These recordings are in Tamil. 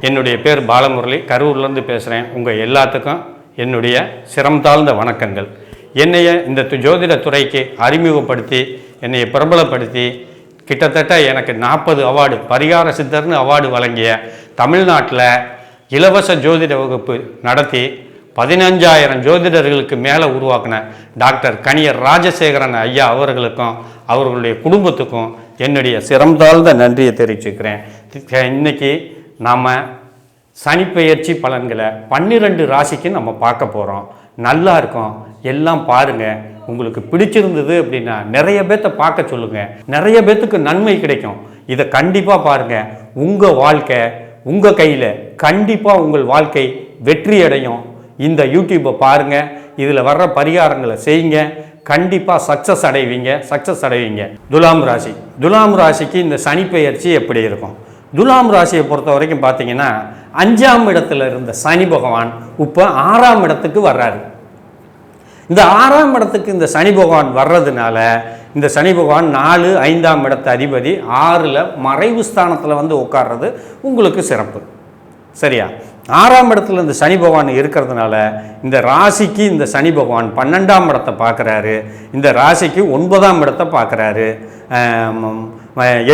என்னுடைய பேர் பாலமுரளி கரூர்லேருந்து பேசுகிறேன் உங்கள் எல்லாத்துக்கும் என்னுடைய சிரம் தாழ்ந்த வணக்கங்கள். என்னைய இந்த து- ஜோதிட துறைக்கு அறிமுகப்படுத்தி என்னை பிரபலப்படுத்தி கிட்டத்தட்ட எனக்கு நாற்பது அவார்டு பரிகார சித்தர்னு அவார்டு வழங்கிய தமிழ்நாட்டில் இலவச ஜோதிட வகுப்பு நடத்தி பதினஞ்சாயிரம் ஜோதிடர்களுக்கு மேலே உருவாக்கின டாக்டர் கணியர் ராஜசேகரன் ஐயா அவர்களுக்கும் அவர்களுடைய குடும்பத்துக்கும் என்னுடைய சிரம் தாழ்ந்த நன்றியை தெரிவிச்சுக்கிறேன். இன்னைக்கு நாம் சனிப்பெயர்ச்சி பலன்களை பன்னிரெண்டு ராசிக்கு நம்ம பார்க்க போகிறோம் நல்லா இருக்கும். எல்லாம் பாருங்க. உங்களுக்கு பிடிச்சிருந்தது அப்படின்னா நிறைய பேர்த்த பார்க்க சொல்லுங்கள் நிறைய பேர்த்துக்கு நன்மை கிடைக்கும். இதை கண்டிப்பாக பாருங்கள் உங்கள் வாழ்க்கை உங்கள் கையில் கண்டிப்பாக உங்கள் வாழ்க்கை வெற்றி அடையும் இந்த யூடியூப்பை பாருங்கள் இதில் வர்ற பரிகாரங்களை செய்யுங்க. கண்டிப்பாக சக்ஸஸ் அடைவீங்க. சக்ஸஸ் அடைவீங்க. துலாம் ராசி. துலாம் ராசிக்கு இந்த சனிப்பெயர்ச்சி எப்படி இருக்கும்? துலாம் ராசியை பொறுத்த வரைக்கும் பார்த்தீங்கன்னா அஞ்சாம் இடத்துல இருந்த சனி பகவான் இப்போ ஆறாம் இடத்துக்கு வர்றாரு. இந்த ஆறாம் இடத்துக்கு இந்த சனி பகவான் வர்றதுனால இந்த சனி பகவான் நாலு ஐந்தாம் இடத்து அதிபதி ஆறில் மறைவு ஸ்தானத்தில் வந்து உட்கார்றது உங்களுக்கு சிறப்பு. சரியா? ஆறாம் இடத்துல இந்த சனி பகவான் இருக்கிறதுனால இந்த ராசிக்கு இந்த சனி பகவான் பன்னெண்டாம் இடத்தை பார்க்குறாரு. இந்த ராசிக்கு ஒன்பதாம் இடத்தை பார்க்குறாரு.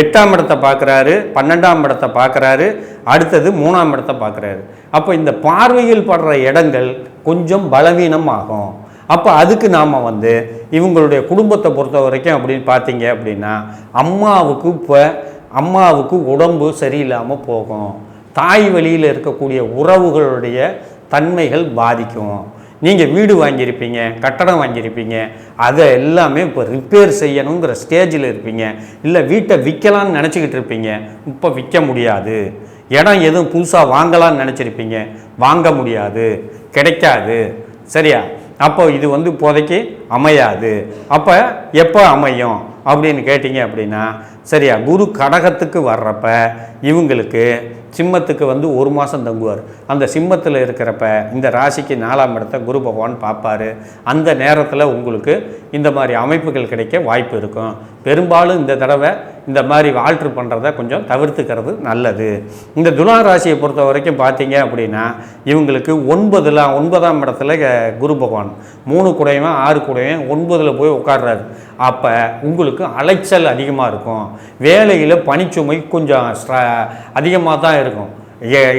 எட்டாம் இடத்தை பார்க்குறாரு பன்னெண்டாம் இடத்தை பார்க்குறாரு அடுத்தது மூணாம் இடத்தை பார்க்குறாரு. அப்போ இந்த பார்வையில் படுற இடங்கள் கொஞ்சம் பலவீனம் ஆகும். அப்போ அதுக்கு நாம் வந்து இவங்களுடைய குடும்பத்தை பொறுத்த வரைக்கும் அப்படின்னு பார்த்தீங்க அப்படின்னா அம்மாவுக்கு இப்போ அம்மாவுக்கு உடம்பு சரியில்லாமல் போகும். தாய் வழியில் இருக்கக்கூடிய உறவுகளுடைய தன்மைகள் பாதிக்கும். நீங்கள் வீடு வாங்கியிருப்பீங்க கட்டடம் வாங்கியிருப்பீங்க அதை எல்லாமே இப்போ ரிப்பேர் செய்யணுங்கிற ஸ்டேஜில் இருப்பீங்க. இல்லை வீட்டை விற்கலான்னு நினச்சிக்கிட்டு இருப்பீங்க. இப்போ விற்க முடியாது. இடம் எதுவும் புதுசாக வாங்கலாம்னு நினச்சிருப்பீங்க. வாங்க முடியாது. கிடைக்காது. சரியா? அப்போ இது வந்து இப்போதைக்கு அமையாது. அப்போ எப்போ அமையும் அப்படின்னு கேட்டிங்க அப்படின்னா சரியா குரு கடகத்துக்கு வர்றப்ப இவங்களுக்கு சிம்மத்துக்கு வந்து ஒரு மாதம் தங்குவார். அந்த சிம்மத்தில் இருக்கிறப்ப இந்த ராசிக்கு நாலாம் இடத்த குரு பகவான் பார்ப்பார். அந்த நேரத்தில் உங்களுக்கு இந்த மாதிரி அமைப்புகள் கிடைக்க வாய்ப்பு இருக்கும். பெரும்பாலும் இந்த தடவை இந்த மாதிரி ஆல்ட்ரு பண்ணுறத கொஞ்சம் தவிர்த்துக்கிறது நல்லது. இந்த துலா ராசியை பொறுத்த வரைக்கும் பார்த்தீங்க அப்படின்னா இவங்களுக்கு ஒன்பதில் ஒன்பதாம் இடத்துல குரு பகவான். மூணு குடையும் ஆறு கூடையும் ஒன்பதில் போய் உட்காடுறாரு அப்போ உங்களுக்கு அலைச்சல் அதிகமாக இருக்கும். வேலையில் பணிச்சுமை கொஞ்சம் அதிகமாக தான் இருக்கும்.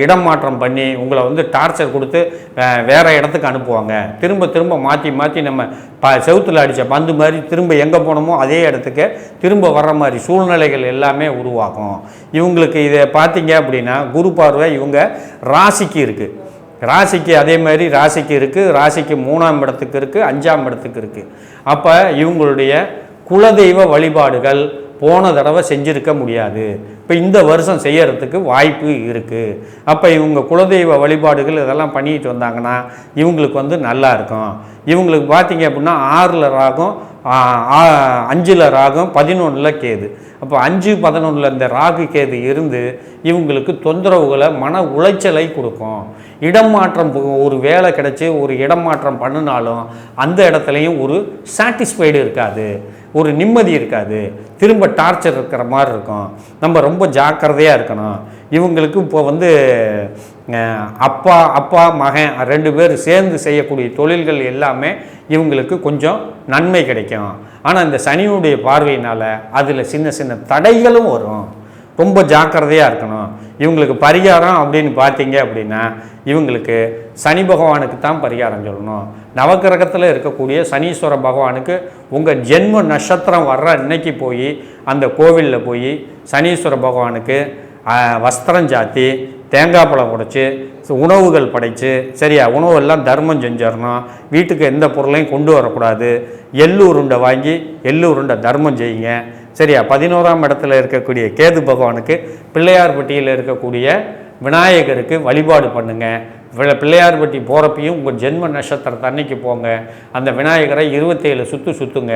இடம் மாற்றம் பண்ணி உங்களை வந்து டார்ச்சர் கொடுத்து வேறு வேற இடத்துக்கு அனுப்புவாங்க. திரும்ப திரும்ப மாற்றி மாற்றி நம்ம ப செவுத்தில் அடித்த பந்து மாதிரி திரும்ப எங்கே போனோமோ அதே இடத்துக்கு திரும்ப வர்ற மாதிரி சூழ்நிலைகள் எல்லாமே உருவாகும். இவங்களுக்கு இதை பார்த்தீங்க அப்படின்னா குரு பார்வை இவங்க ராசிக்கு இருக்குது ராசிக்கு அதே மாதிரி ராசிக்கு இருக்குது ராசிக்கு மூணாம் இடத்துக்கு இருக்குது அஞ்சாம் இடத்துக்கு இருக்குது அப்போ இவங்களுடைய குலதெய்வ வழிபாடுகள் போன தடவை செஞ்சுருக்க முடியாது. இப்போ இந்த வருஷம் செய்யறதுக்கு வாய்ப்பு இருக்குது அப்போ இவங்க குலதெய்வ வழிபாடுகள் இதெல்லாம் பண்ணிட்டு வந்தாங்கன்னா இவங்களுக்கு வந்து நல்லா இருக்கும். இவங்களுக்கு பார்த்தீங்க அப்படின்னா ஆறில் ராகம் அஞ்சில் ராகம் பதினொன்றில் கேது. அப்போ அஞ்சு பதினொன்றில் இந்த ராகு கேது இருந்து இவங்களுக்கு தொந்தரவுகளை மன உளைச்சலை கொடுக்கும். இடம் மாற்றம் ஒரு வேலை கிடைச்சி ஒரு இடம் மாற்றம் பண்ணினாலும் அந்த இடத்துலையும் ஒரு சாட்டிஸ்ஃபைடு இருக்காது. ஒரு நிம்மதி இருக்காது. திரும்ப டார்ச்சர் இருக்கிற மாதிரி இருக்கும். நம்ம ரொம்ப ஜாக்கிரதையாக இருக்கணும். இவங்களுக்கு இப்போ வந்து அப்பா அப்பா மகன் ரெண்டு பேர் சேர்ந்து செய்யக்கூடிய தொழில்கள் எல்லாமே இவங்களுக்கு கொஞ்சம் நன்மை கிடைக்கும். ஆனால் இந்த சனியுடைய பார்வையினால் அதில் சின்ன சின்ன தடைகளும் வரும். ரொம்ப ஜாக்கிரதையாக இருக்கணும். இவங்களுக்கு பரிகாரம் அப்படின்னு பார்த்தீங்க அப்படின்னா இவங்களுக்கு சனி பகவானுக்கு தான் பரிகாரம் சொல்லணும். நவக்கிரகத்தில் இருக்கக்கூடிய சனீஸ்வர பகவானுக்கு உங்கள் ஜென்ம நட்சத்திரம் வர்ற அன்னைக்கு போய் அந்த கோவிலில் போய் சனீஸ்வர பகவானுக்கு வஸ்திரம் சாத்தி தேங்காய் பழம் உடைச்சி உணவுகள் படைத்து சரியா? உணவெல்லாம் தர்மம் செஞ்சிடணும். வீட்டுக்கு எந்த பொருளையும் கொண்டு வரக்கூடாது. எள்ளு உருண்டை வாங்கி எள்ளு உருண்டை தர்மம் செய்யுங்க. சரியா? பதினோராம் இடத்துல இருக்கக்கூடிய கேது பகவானுக்கு பிள்ளையார்பட்டியில் இருக்கக்கூடிய விநாயகருக்கு வழிபாடு பண்ணுங்க. பிள்ளையார்பட்டி போகிறப்பையும் உங்கள் ஜென்ம நட்சத்திரத்தை அன்னைக்கு போங்க. அந்த விநாயகரை இருபத்தேழு சுற்று சுற்றுங்க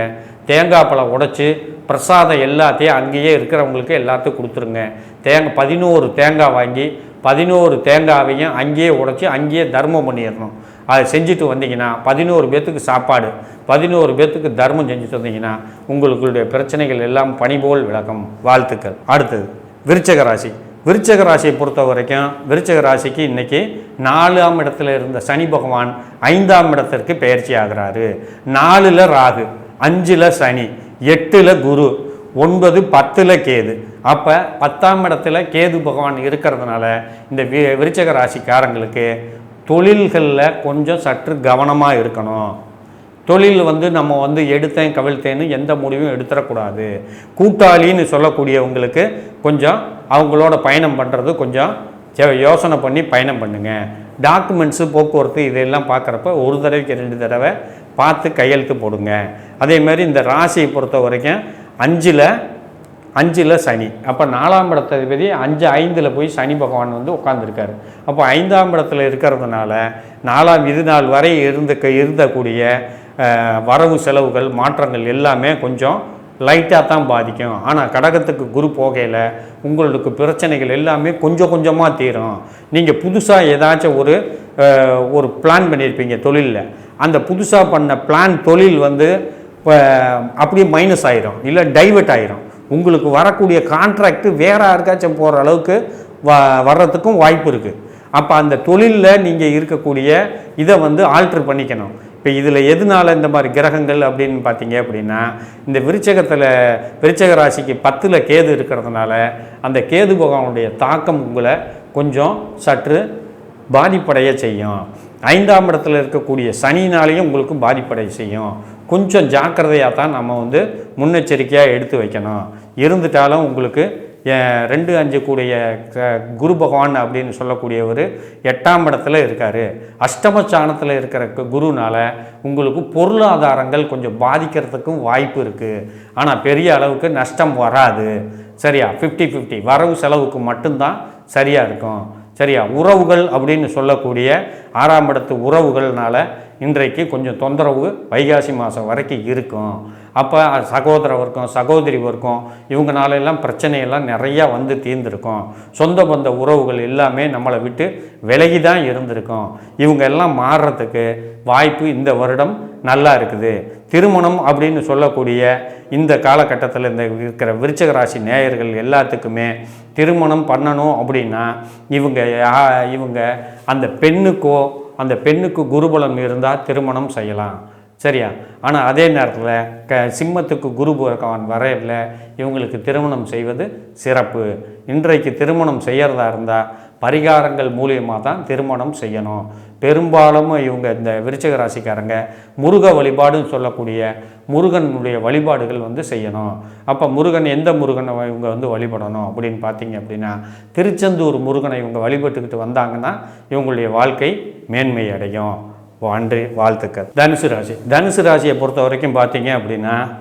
தேங்காய் பழம் உடைச்சி பிரசாதம் எல்லாத்தையும் அங்கேயே இருக்கிறவங்களுக்கு எல்லாத்தையும் கொடுத்துருங்க. தேங்காய் பதினோரு தேங்காய் வாங்கி பதினோரு தேங்காவையும் அங்கேயே உடைச்சி அங்கேயே தர்மம் பண்ணிடணும். அதை செஞ்சுட்டு வந்தீங்கன்னா பதினோரு பேர்த்துக்கு சாப்பாடு பதினோரு பேர்த்துக்கு தர்மம் செஞ்சுட்டு வந்தீங்கன்னா உங்களுடைய பிரச்சனைகள் எல்லாம் பணிபோல் விளக்கம். வாழ்த்துக்கள். அடுத்தது விருச்சக ராசி. விருச்சக ராசியை பொறுத்த வரைக்கும் விருச்சக ராசிக்கு இன்றைக்கி நாலாம் இடத்துல இருந்த சனி பகவான் ஐந்தாம் இடத்திற்கு பயிற்சி ஆகிறாரு. நாலில் ராகு அஞ்சில் சனி எட்டில் குரு ஒன்பது பத்தில் கேது. அப்போ பத்தாம் இடத்துல கேது பகவான் இருக்கிறதுனால இந்த வி விருச்சக ராசிக்காரங்களுக்கு தொழில்களில் கொஞ்சம் சற்று கவனமாக இருக்கணும். தொழில் வந்து நம்ம வந்து எடுத்தேன் கவிழ்த்தேன்னு எந்த முடிவும் எடுத்துடக்கூடாது. கூட்டாளின்னு சொல்லக்கூடியவங்களுக்கு கொஞ்சம் அவங்களோட பயணம் பண்ணுறது கொஞ்சம் யோசனை பண்ணி பயணம் பண்ணுங்கள் டாக்குமெண்ட்ஸு போக்குவரத்து இதெல்லாம் பார்க்குறப்ப ஒரு தடவைக்கு ரெண்டு தடவை பார்த்து கையெழுத்து போடுங்க. அதே மாதிரி இந்த ராசியை பொறுத்த வரைக்கும் அஞ்சில் அஞ்சில் சனி. அப்போ நாலாம் இடத்ததிபதி அஞ்சு ஐந்தில் போய் சனி பகவான் வந்து உட்காந்துருக்காரு அப்போ ஐந்தாம் இடத்துல இருக்கிறதுனால நாலாம் இது நாள் வரை இருந்த இருந்தக்கூடிய வரவு செலவுகள் மாற்றங்கள் எல்லாமே கொஞ்சம் லைட்டாக தான் பாதிக்கும். ஆனால் கடகத்துக்கு குரு போகையில் உங்களுக்கு பிரச்சனைகள் எல்லாமே கொஞ்சம் கொஞ்சமாக தீரும். நீங்கள் புதுசாக ஏதாச்சும் ஒரு ஒரு பிளான் பண்ணியிருப்பீங்க தொழிலில். அந்த புதுசாக பண்ண பிளான் தொழில் வந்து இப்போ அப்படியே மைனஸ் ஆயிரும். இல்லை டைவர்ட் ஆயிரும். உங்களுக்கு வரக்கூடிய கான்ட்ராக்ட் வேற யாருக்காச்சும் போகிற அளவுக்கு வ வர்றதுக்கும் வாய்ப்பு இருக்குது அப்போ அந்த தொழிலில் நீங்கள் இருக்கக்கூடிய இதை வந்து ஆல்ட்ரு பண்ணிக்கணும். இப்போ இதில் எதனால இந்த மாதிரி கிரகங்கள் அப்படின்னு பார்த்தீங்க அப்படின்னா இந்த விருச்சகத்தில் விருச்சக ராசிக்கு பத்தில் கேது இருக்கிறதுனால அந்த கேது பகவானுடைய தாக்கம் உங்களை கொஞ்சம் சற்று பாதிப்படைய செய்யும். ஐந்தாம் இடத்துல இருக்கக்கூடிய சனினாலையும் உங்களுக்கு பாதிப்படைய செய்யும். கொஞ்சம் ஜாக்கிரதையாக தான் நம்ம வந்து முன்னெச்சரிக்கையாக எடுத்து வைக்கணும். இருந்துட்டாலும் உங்களுக்கு ரெண்டு அஞ்சு கூடிய க- குரு பகவான் அப்படின்னு சொல்லக்கூடியவர் எட்டாம் இடத்துல இருக்கார். அஷ்டமஸ்தானத்தில் இருக்கிற குருனால் உங்களுக்கு பொருளாதாரங்கள் கொஞ்சம் பாதிக்கிறதுக்கும் வாய்ப்பு இருக்குது ஆனால் பெரிய அளவுக்கு நஷ்டம் வராது. சரியா? ஃபிஃப்டி ஃபிஃப்டி வரவு செலவுக்கு மட்டும்தான் சரியாக இருக்கும். சரியா? உறவுகள் அப்படின்னு சொல்லக்கூடிய ஆறாம் இடத்து உறவுகள்னால இன்றைக்கு கொஞ்சம் தொந்தரவு வைகாசி மாதம் வரைக்கும் இருக்கும். அப்போ சகோதர வர்க்கம் சகோதரி வர்க்கம் இவங்கனால எல்லாம் பிரச்சனையெல்லாம் நிறையா வந்து தீர்ந்திருக்கும். சொந்த பந்த உறவுகள் எல்லாமே நம்மளை விட்டு விலகி தான் இருந்திருக்கும். இவங்க எல்லாம் மாறுறதுக்கு வாய்ப்பு இந்த வருடம் நல்லா இருக்குது. திருமணம் அப்படின்னு சொல்லக்கூடிய இந்த காலகட்டத்தில் இந்த இருக்கிற விருச்சக ராசி நேயர்கள் எல்லாத்துக்குமே திருமணம் பண்ணணும் அப்படின்னா இவங்க இவங்க அந்த பெண்ணுக்கோ அந்த பெண்ணுக்கு குருபலம் இருந்தால் திருமணம் செய்யலாம். சரியா? ஆனால் அதே நேரத்தில் க சிம்மத்துக்கு குரு பகவான் வரையில் இவங்களுக்கு திருமணம் செய்வது சிறப்பு. இன்றைக்கு திருமணம் செய்கிறதா இருந்தால் பரிகாரங்கள் மூலியமாக தான் திருமணம் செய்யணும். பெரும்பாலும் இவங்க இந்த விருச்சக ராசிக்காரங்க முருக வழிபாடுன்னு சொல்லக்கூடிய முருகனுடைய வழிபாடுகள் வந்து செய்யணும். அப்போ முருகன் எந்த முருகனை இவங்க வந்து வழிபடணும் அப்படின்னு பார்த்தீங்க அப்படின்னா திருச்செந்தூர் முருகனை இவங்க வழிபட்டுக்கிட்டு வந்தாங்கன்னா இவங்களுடைய வாழ்க்கை மேன்மை அடையும் அன்றி வாழ்த்துக்கள். தனுசு ராசி. தனுசு ராசியை பொறுத்த வரைக்கும் பார்த்தீங்க அப்படின்னா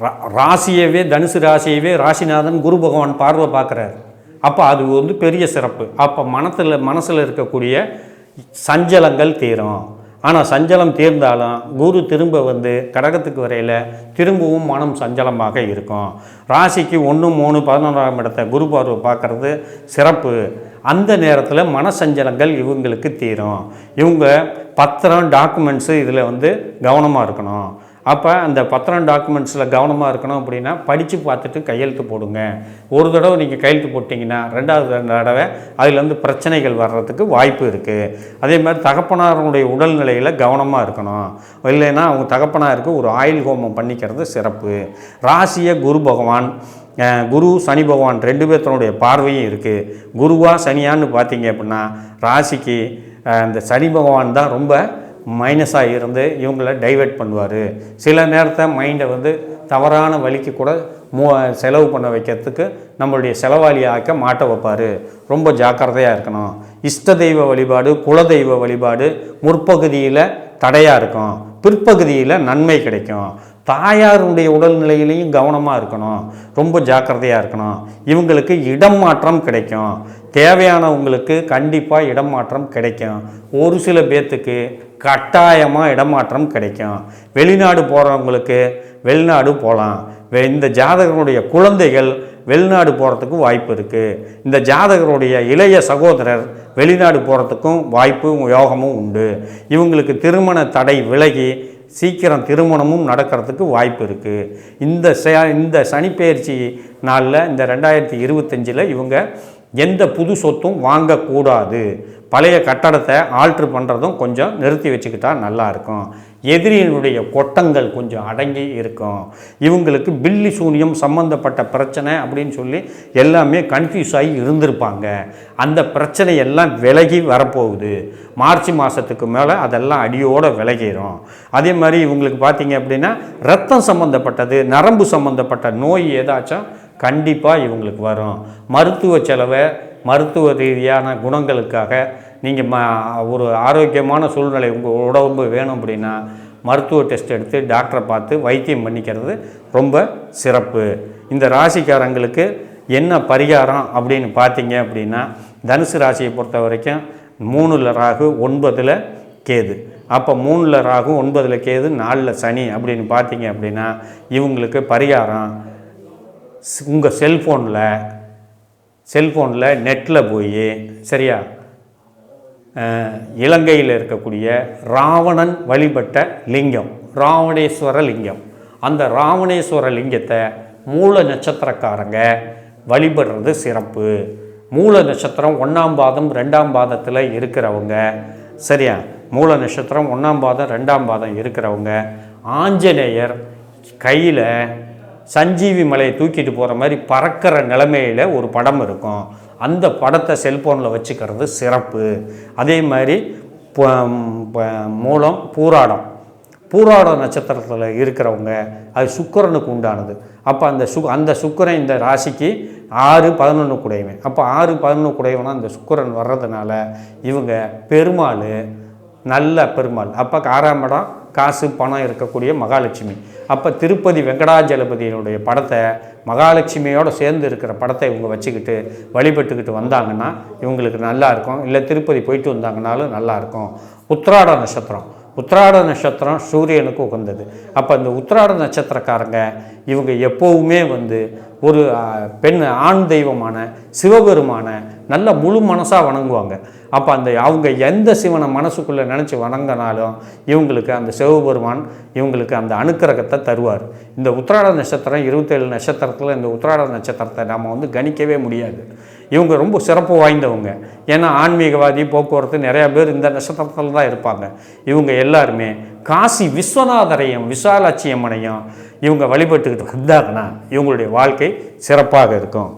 ரா- ராசியவே தனுசு ராசியவே ராசிநாதன் குரு பகவான் பார்வை பார்க்குறாரு. அப்போ அது வந்து பெரிய சிறப்பு. அப்போ மனத்தில் மனசில் இருக்கக்கூடிய சஞ்சலங்கள் தீரும். ஆனால் சஞ்சலம் தீர்ந்தாலும் குரு திரும்ப வந்து கடகத்துக்கு வரையில் திரும்பவும் மனம் சஞ்சலமாக இருக்கும். ராசிக்கு ஒன்று மூணு பதினொன்றாம் இடத்த குரு பார்வை பார்க்குறது சிறப்பு. அந்த நேரத்தில் மனசஞ்சலங்கள் இவங்களுக்கு தீரும். இவங்க பத்திரம் டாக்குமெண்ட்ஸு இதில் வந்து கவனமாக இருக்கணும். அப்போ அந்த பத்திரம் டாக்குமெண்ட்ஸில் கவனமாக இருக்கணும் அப்படின்னா படித்து பார்த்துட்டு கையெழுத்து போடுங்க. ஒரு தடவை நீங்கள் கையெழுத்து போட்டிங்கன்னா ரெண்டாவது தடவை அதுலேருந்து பிரச்சனைகள் வர்றதுக்கு வாய்ப்பு இருக்குது அதே மாதிரி தகப்பனாருடைய உடல்நிலையில் கவனமாக இருக்கணும். இல்லைன்னா அவங்க தகப்பனாருக்கு ஒரு ஆயில் ஹோமம் பண்ணிக்கிறது சிறப்பு. ராசிய குரு பகவான் குரு சனி பகவான் ரெண்டு பேர்த்தனுடைய பார்வையும் இருக்குது குருவா சனியான்னு பார்த்தீங்க அப்படின்னா ராசிக்கு அந்த இந்த சனி பகவான் தான் ரொம்ப மைனஸாக இருந்து இவங்கள டைவர்ட் பண்ணுவார். சில நேரத்தை மைண்டை வந்து தவறான வழிக்கு கூட மூ செலவு பண்ண வைக்கிறதுக்கு நம்மளுடைய செலவாளி ஆக்க மாட்ட வைப்பார். ரொம்ப ஜாக்கிரதையாக இருக்கணும். இஷ்ட தெய்வ வழிபாடு குலதெய்வ வழிபாடு முற்பகுதியில் தடையாக இருக்கும். பிற்பகுதியில் நன்மை கிடைக்கும். தாயாருடைய உடல்நிலையிலையும் கவனமாக இருக்கணும். ரொம்ப ஜாக்கிரதையாக இருக்கணும். இவங்களுக்கு இடம் மாற்றம் கிடைக்கும். தேவையானவங்களுக்கு கண்டிப்பாக இடம் மாற்றம் கிடைக்கும். ஒரு சில பேர்த்துக்கு கட்டாயமாக இடமாற்றம் கிடைக்கும். வெளிநாடு போகிறவங்களுக்கு வெளிநாடு போகலாம் இந்த ஜாதகனுடைய குழந்தைகள் வெளிநாடு போகிறதுக்கு வாய்ப்பு இருக்குது இந்த ஜாதகருடைய இளைய சகோதரர் வெளிநாடு போகிறதுக்கும் வாய்ப்பும் யோகமும் உண்டு. இவங்களுக்கு திருமண தடை விலகி சீக்கிரம் திருமணமும் நடக்கிறதுக்கு வாய்ப்பு இருக்குது இந்த ச இந்த சனிப்பெயர்ச்சி நாளில் இந்த ரெண்டாயிரத்தி இருபத்தஞ்சில் இவங்க எந்த புது சொத்தும் வாங்கக்கூடாது. பழைய கட்டடத்தை ஆல்ட்ரு பண்ணுறதும் கொஞ்சம் நிறுத்தி வச்சுக்கிட்டா நல்லா இருக்கும். எதிரியினுடைய கொட்டங்கள் கொஞ்சம் அடங்கி இருக்கும். இவங்களுக்கு பில்லி சூனியம் சம்மந்தப்பட்ட பிரச்சனை அப்படின்னு சொல்லி எல்லாமே கன்ஃபியூஸ் ஆகி இருந்திருப்பாங்க. அந்த பிரச்சனை எல்லாம் விலகி வரப்போகுது. மார்ச் மாதத்துக்கு மேலே அதெல்லாம் அடியோடு விலகிரும். அதே மாதிரி இவங்களுக்கு பார்த்தீங்க அப்படின்னா ரத்தம் சம்மந்தப்பட்டது நரம்பு சம்மந்தப்பட்ட நோய் ஏதாச்சும் கண்டிப்பாக இவங்களுக்கு வரும். மருத்துவ செலவை மருத்துவ ரீதியான குணங்களுக்காக நீங்கள் ம ஒரு ஆரோக்கியமான சூழ்நிலை உங்கள் உடம்பு வேணும் அப்படின்னா மருத்துவ டெஸ்ட் எடுத்து டாக்டரை பார்த்து வைத்தியம் பண்ணிக்கிறது ரொம்ப சிறப்பு. இந்த ராசிக்காரங்களுக்கு என்ன பரிகாரம் அப்படின்னு பார்த்தீங்க அப்படின்னா தனுசு ராசியை பொறுத்த வரைக்கும் மூணில் ராகு ஒன்பதில் கேது. அப்போ மூணில் ராகு ஒன்பதில் கேது நாலில் சனி அப்படின்னு பார்த்தீங்க அப்படின்னா இவங்களுக்கு பரிகாரம் உங்கள் செல்ஃபோனில் செல்ஃபோனில் நெட்டில் போய் சரியா? இலங்கையில் இருக்கக்கூடிய ராவணன் வழிபட்ட லிங்கம் ராவணேஸ்வர லிங்கம். அந்த ராவணேஸ்வர லிங்கத்தை மூல நட்சத்திரக்காரங்க வழிபடுறது சிறப்பு. மூல நட்சத்திரம் ஒன்றாம் பாதம் ரெண்டாம் பாதத்தில் இருக்கிறவங்க சரியா? மூல நட்சத்திரம் ஒன்றாம் பாதம் ரெண்டாம் பாதம் இருக்கிறவங்க ஆஞ்சநேயர் கையில் சஞ்சீவி மலையை தூக்கிட்டு போகிற மாதிரி பறக்கிற நிலைமையில் ஒரு படம் இருக்கும். அந்த படத்தை செல்ஃபோனில் வச்சுக்கிறது சிறப்பு. அதே மாதிரி மூலம் பூராடம். பூராட நட்சத்திரத்தில் இருக்கிறவங்க அது சுக்கிரனுக்கு உண்டானது. அப்போ அந்த சு அந்த சுக்கிரன் இந்த ராசிக்கு ஆறு பதினொன்று குடையவன். அப்போ ஆறு பதினொன்று குடையவனா அந்த சுக்கிரன் வர்றதுனால இவங்க பெருமாள் நல்ல பெருமாள். அப்போ ஆறாம் இடம் காசு பணம் இருக்கக்கூடிய மகாலட்சுமி. அப்போ திருப்பதி வெங்கடாஜலபதியினுடைய படத்தை மகாலட்சுமியோடு சேர்ந்து இருக்கிற படத்தை இவங்க வச்சுக்கிட்டு வழிபட்டுக்கிட்டு வந்தாங்கன்னா இவங்களுக்கு நல்லாயிருக்கும் இல்லை திருப்பதி போயிட்டு வந்தாங்கனாலும் நல்லாயிருக்கும் உத்ராட உத்திராட நட்சத்திரம். உத்திராட நட்சத்திரம் சூரியனுக்கு உகந்தது. அப்போ இந்த உத்திராட நட்சத்திரக்காரங்க இவங்க எப்போவுமே வந்து ஒரு பெண் ஆண் தெய்வமான சிவபெருமான நல்ல முழு மனசாக வணங்குவாங்க. அப்போ அந்த அவங்க எந்த சிவனை மனசுக்குள்ளே நினச்சி வணங்கினாலும் இவங்களுக்கு அந்த சிவபெருமான் இவங்களுக்கு அந்த அனுக்கிரகத்தை தருவார். இந்த உத்திராட நட்சத்திரம் இருபத்தேழு நட்சத்திரத்தில் இந்த உத்திராட நட்சத்திரத்தை நாம் வந்து கணிக்கவே முடியாது. இவங்க ரொம்ப சிறப்பு வாய்ந்தவங்க. ஏன்னா ஆன்மீகவாதி போக்குவரத்து நிறையா பேர் இந்த நட்சத்திரத்தில் தான் இருப்பாங்க. இவங்க எல்லாருமே காசி விஸ்வநாதரையும் விசாலாட்சி அம்மனையும் இவங்க வழிபட்டுக்கிட்டு வந்தாங்கன்னா இவங்களுடைய வாழ்க்கை சிறப்பாக இருக்கும்.